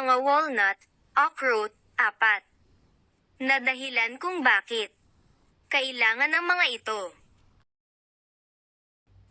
mga walnut, uproot, apat. Na dahilan kung bakit. Kailangan ang mga ito.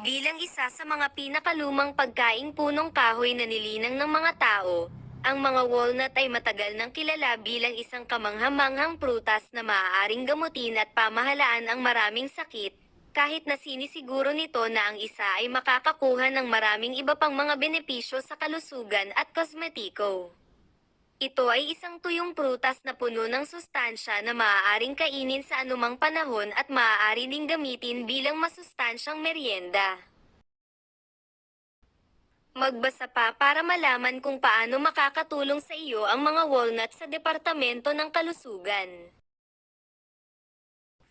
Bilang isa sa mga pinakalumang pagkaing punong kahoy na nilinang ng mga tao, ang mga walnut ay matagal nang kilala bilang isang kamanghamanghang prutas na maaaring gamutin at pamahalaan ang maraming sakit, kahit na sinisiguro nito na ang isa ay makakakuha ng maraming iba pang mga benepisyo sa kalusugan at kosmetiko. Ito ay isang tuyong prutas na puno ng sustansya na maaaring kainin sa anumang panahon at maaari ding gamitin bilang masustansyang merienda. Magbasa pa para malaman kung paano makakatulong sa iyo ang mga walnut sa Departamento ng Kalusugan.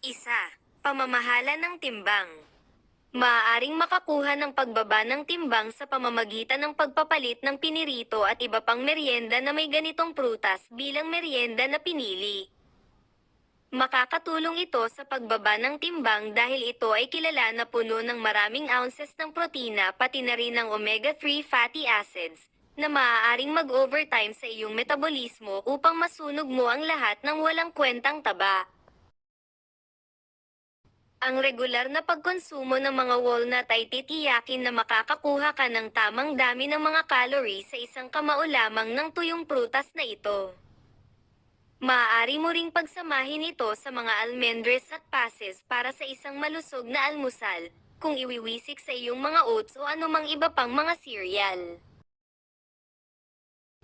Isa, Pamamahala ng timbang. Maaaring makakuha ng pagbaba ng timbang sa pamamagitan ng pagpapalit ng pinirito at iba pang merienda na may ganitong prutas bilang merienda na pinili. Makakatulong ito sa pagbaba ng timbang dahil ito ay kilala na puno ng maraming ounces ng protina pati na rin ng omega-3 fatty acids na maaaring mag-overtime sa iyong metabolismo upang masunog mo ang lahat ng walang kwentang taba. Ang regular na pagkonsumo ng mga walnut ay titiyakin na makakakuha ka ng tamang dami ng mga calories sa isang kamao lamang ng tuyong prutas na ito. Maaari mo ring pagsamahin ito sa mga almendres at passes para sa isang malusog na almusal, kung iwiwisik sa iyong mga oats o anumang iba pang mga cereal.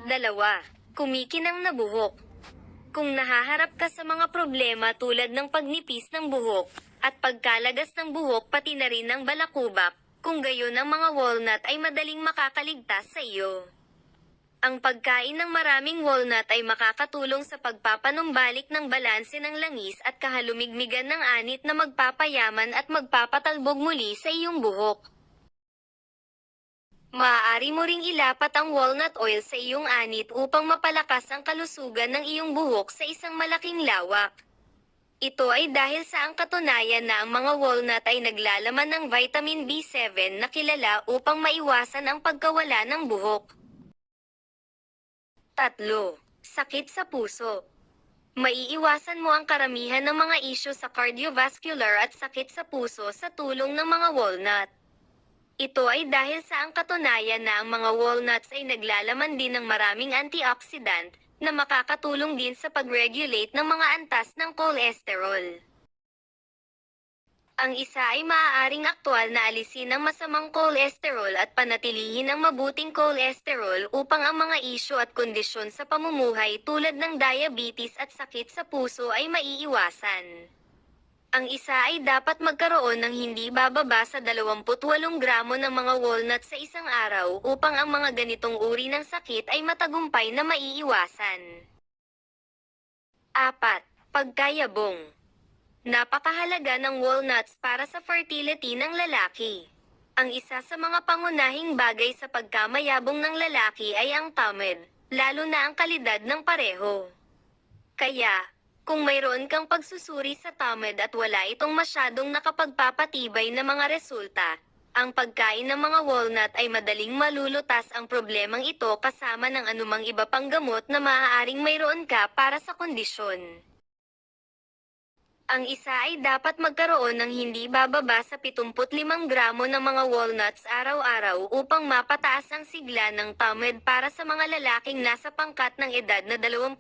Dalawa, kumikinang na buhok. Kung nahaharap ka sa mga problema tulad ng pagnipis ng buhok, at pagkalagas ng buhok pati na rin ng balakubak, kung gayon ang mga walnut ay madaling makakaligtas sa iyo. Ang pagkain ng maraming walnut ay makakatulong sa pagpapanumbalik ng balanse ng langis at kahalumigmigan ng anit na magpapayaman at magpapatalbog muli sa iyong buhok. Maaari mo ring ilapat ang walnut oil sa iyong anit upang mapalakas ang kalusugan ng iyong buhok sa isang malaking lawak. Ito ay dahil sa ang katunayan na ang mga walnut ay naglalaman ng vitamin B7 na kilala upang maiwasan ang pagkawala ng buhok. Tatlo, sakit sa puso. Maiiwasan mo ang karamihan ng mga isyu sa cardiovascular at sakit sa puso sa tulong ng mga walnut. Ito ay dahil sa ang katunayan na ang mga walnuts ay naglalaman din ng maraming antioxidant na makakatulong din sa pag-regulate ng mga antas ng cholesterol. Ang isa ay maaaring aktwal na alisin ang masamang cholesterol at panatilihin ang mabuting cholesterol upang ang mga isyu at kondisyon sa pamumuhay tulad ng diabetes at sakit sa puso ay maiiwasan. Ang isa ay dapat magkaroon ng hindi bababa sa 28 gramo ng mga walnut sa isang araw upang ang mga ganitong uri ng sakit ay matagumpay na maiiwasan. 4. Pagkayabong Napakahalaga ng walnuts para sa fertility ng lalaki. Ang isa sa mga pangunahing bagay sa pagkamayabong ng lalaki ay ang tamid, lalo na ang kalidad ng pareho. Kaya, kung mayroon kang pagsusuri sa tamid at wala itong masyadong nakapagpapatibay na mga resulta, ang pagkain ng mga walnut ay madaling malulutas ang problemang ito kasama ng anumang iba pang gamot na maaaring mayroon ka para sa kondisyon. Ang isa ay dapat magkaroon ng hindi bababa sa 75 gramo ng mga walnuts araw-araw upang mapataas ang sigla ng tamid para sa mga lalaking nasa pangkat ng edad na 21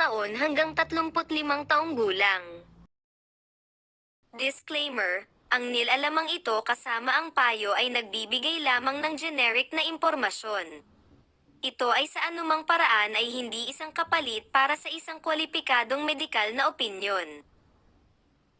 taon hanggang 35 taong gulang. Disclaimer, ang nilalamang ito kasama ang payo ay nagbibigay lamang ng generic na impormasyon. Ito ay sa anumang paraan ay hindi isang kapalit para sa isang kwalipikadong medikal na opinyon.